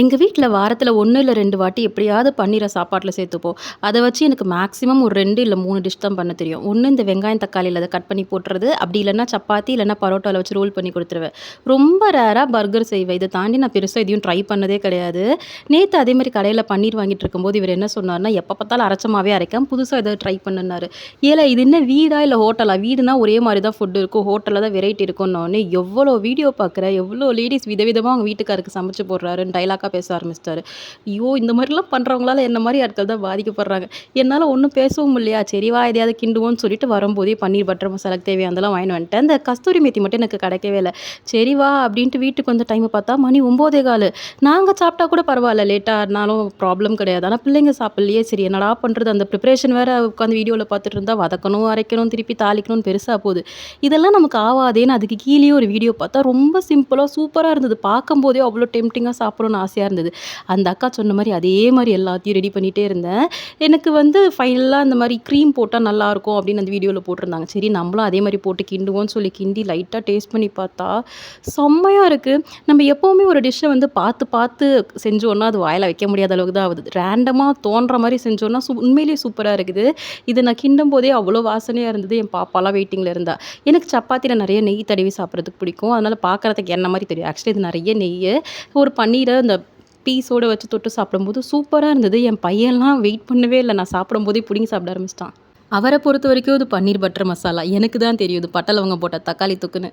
எங்கள் வீட்டில் வாரத்தில் ஒன்று இல்லை ரெண்டு வாட்டி எப்படியாவது பன்னீரை சாப்பாட்டில் சேர்த்துப்போம். அதை வச்சு எனக்கு மேக்ஸிமம் ஒரு ரெண்டு இல்லை மூணு டிஷ் தான் பண்ண தெரியும். ஒன்று இந்த வெங்காயம், தக்காளியில் அதை கட் பண்ணி போட்டுறது. அப்படி இல்லைனா சப்பாத்தி இல்லைன்னா பரோட்டாவில் வச்சு ரோல் பண்ணி கொடுத்துருவேன் ரொம்ப ரேராக பர்கர் செய்வேன். இதை தாண்டி நான் பெருசாக எதையும் ட்ரை பண்ணதே கிடையாது. நேற்று அதே கடையில் பன்னீர் வாங்கிட்டு இருக்கும்போது இவர் என்ன சொன்னார்னா எப்போ பார்த்தாலும் அரைச்சமாகவே அரைக்கேன் அரைக்காம புதுசா ட்ரை பண்ணுனாரு ஏல இது என்ன வீடா? இல்லை ஹோட்டலா? வீடுனா ஒரே மாதிரி தான் ஃபுட் இருக்கும். ஹோட்டலில் தான் வெரைட்டி இருக்கும்னு எவ்வளோ வீடியோ பார்க்குறேன். எவ்வளோ லேடீஸ் விதவிதமாக அவங்க வீட்டுக்காருக்கு சமைச்சு போடுறாருன்னு டயலாக்கா பேச ஆரம்பிச்சிட்டாரு ஐயோ! இந்த மாதிரிலாம் பண்ணுறவங்களால என்ன மாதிரி ஆட்கள் தான் பாதிக்கப்படுறாங்க. என்னால் ஒன்றும் பேசவும் இல்லையா, சரிவா எதையாவது கிண்டுவோன்னு சொல்லிட்டு வரும்போதே பன்னீர் பட்டர் மசாலாக்கு தேவையானதெல்லாம் வாங்கி வந்துட்டேன். அந்த கஸ்தூரி மேத்தி மட்டும் எனக்கு கிடைக்கவே இல்லை சரிவா அப்படின்ட்டு வீட்டுக்கு வந்த டைம் பார்த்தா மணி ஒம்போதே கால் நாங்கள் சாப்பிட்டா கூட பரவாயில்ல லேட்டாக இருந்தாலும் ப்ராப்ளம் கிடையாது. ஆனால் பிள்ளைங்க சாப்பிட்லையே சரி என்னடா பண்ணுறது அந்த ப்ரிப்பரேஷன் வேறு உட்காந்து வீடியோவில் பார்த்துட்டு இருந்தால் வதக்கணும், அரைக்கணும், திருப்பி தாளிக்கணும்னு பெருசாக போகுது. இதெல்லாம் நமக்கு ஆவாதேன்னு அதுக்கு கீழே ஒரு வீடியோ பார்த்தா ரொம்ப சிம்பிளாக சூப்பராக இருந்தது. பார்க்கும்போதே அவ்வளோ டெம்டிங்காக சாப்பிடணும்னு ஆசையாக இருந்தது. அந்த அக்கா சொன்ன மாதிரி அதே மாதிரி எல்லாத்தையும் ரெடி பண்ணிகிட்டே இருந்தேன். எனக்கு வந்து ஃபைனலாக அந்த மாதிரி க்ரீம் போட்டால் நல்லாயிருக்கும் அப்படின்னு அந்த வீடியோவில் போட்டிருந்தாங்க. சரி நம்மளும் அதே மாதிரி போட்டு கிண்டுவோம்னு சொல்லி கிண்டி லைட்டாக டேஸ்ட் பண்ணி பார்த்தா, செம்மையாக இருக்குது நம்ம எப்போவுமே ஒரு டிஷ்ஷை வந்து பார்த்து பார்த்து செஞ்சோன்னா அது வாயில் வைக்க முடியாத அளவுக்கு தான் ஆகுது ரேண்டமாக தோன்ற மாதிரி செஞ்சோன்னா சு உண்மையிலேயே சூப்பராக இருக்குது. இது நான் கிண்டும்போதே அவ்வளோ வாசனையாக இருந்தது. என் பாப்பாலாம் வெயிட்டிங்கில் இருந்தா. எனக்கு சப்பாத்தியில் நிறைய நெய் தடவி சாப்பிட்றதுக்கு பிடிக்கும். அதனால பார்க்கறதுக்கு என்ன மாதிரி தெரியும். ஆக்சுவலி இது நிறைய நெய் ஒரு பன்னீரை அந்த பீஸோட வச்சு தொட்டு சாப்பிடும்போது சூப்பராக இருந்தது. என் பையன்லாம் வெயிட் பண்ணவே இல்லை நான் சாப்பிடும்போதே பிடிங்கி சாப்பிட ஆரம்பிச்சிட்டான் அவரை பொறுத்த வரைக்கும் இது பன்னீர் பட்டர் மசாலா. எனக்கு தான் தெரியும் இது பட்டலவங்க போட்ட தக்காளி தொக்குன்னு.